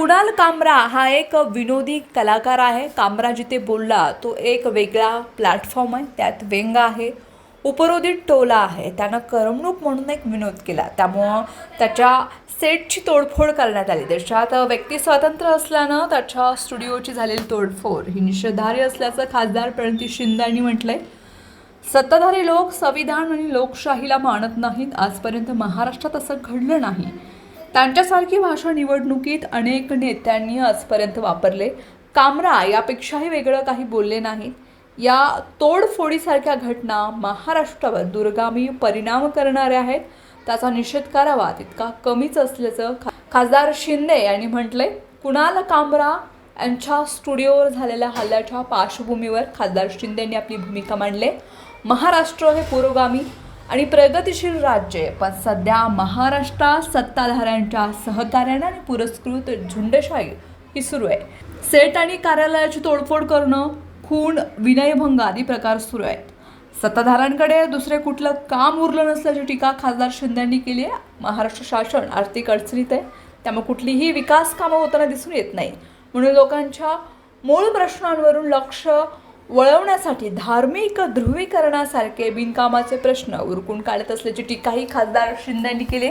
कुणाल कामरा हा एक विनोदी कलाकार आहे. कामरा जिथे बोलला तो एक वेगळा प्लॅटफॉर्म आहे. त्यात व्यंग आहे. उपरोधित टोला आहे. त्यानं करमणूक म्हणून एक विनोद केला. त्यामुळं त्याच्या सेटची तोडफोड करण्यात आली. देशात व्यक्ती स्वातंत्र्य असल्यानं त्याच्या स्टुडिओची झालेली तोडफोड ही निषेधार्य असल्याचं खासदार प्रणिती शिंदे यांनी आहे सत्ताधारी लोक संविधान आणि लोकशाहीला मानत नाहीत. आजपर्यंत महाराष्ट्रात असं घडलं नाही. त्यांच्यासारखी भाषा निवडणुकीत अनेक नेत्यांनी आजपर्यंत वापरले. कामरा यापेक्षाही वेगळं काही बोलले नाहीत. या तोडफोडीसारख्या घटना महाराष्ट्रावर दुर्गामी परिणाम करणाऱ्या आहेत. त्याचा निषेध करावा तितका कमीच असल्याचं खासदार शिंदे यांनी म्हटलंय. कुणाल कामरा यांच्या स्टुडिओवर झालेल्या हल्ल्याच्या पार्श्वभूमीवर खासदार शिंदे यांनी आपली भूमिका मांडली. महाराष्ट्र हे पुरोगामी आणि प्रगतिशील राज्य पण सध्या महाराष्ट्रात सत्ताधाऱ्यांच्या सहकार्याने आणि पुरस्कृत झुंडशाही ही सुरू आहे. सेट आणि कार्यालयाची तोडफोड करणं खून विनयभंग आदी प्रकार सुरू आहेत. सत्ताधाऱ्यांकडे दुसरे कुठलं काम उरलं नसल्याची टीका खासदार शिंदे यांनी केली आहे. महाराष्ट्र शासन आर्थिक अडचणीत आहे. त्यामुळे कुठलीही विकास कामं होताना दिसून येत नाही. म्हणून लोकांच्या मूळ प्रश्नांवरून लक्ष वळवण्यासाठी धार्मिक ध्रुवीकरणासारखे बिनकामाचे प्रश्न उरकून काढत असल्याची टीकाही खासदार शिंदेंनी केली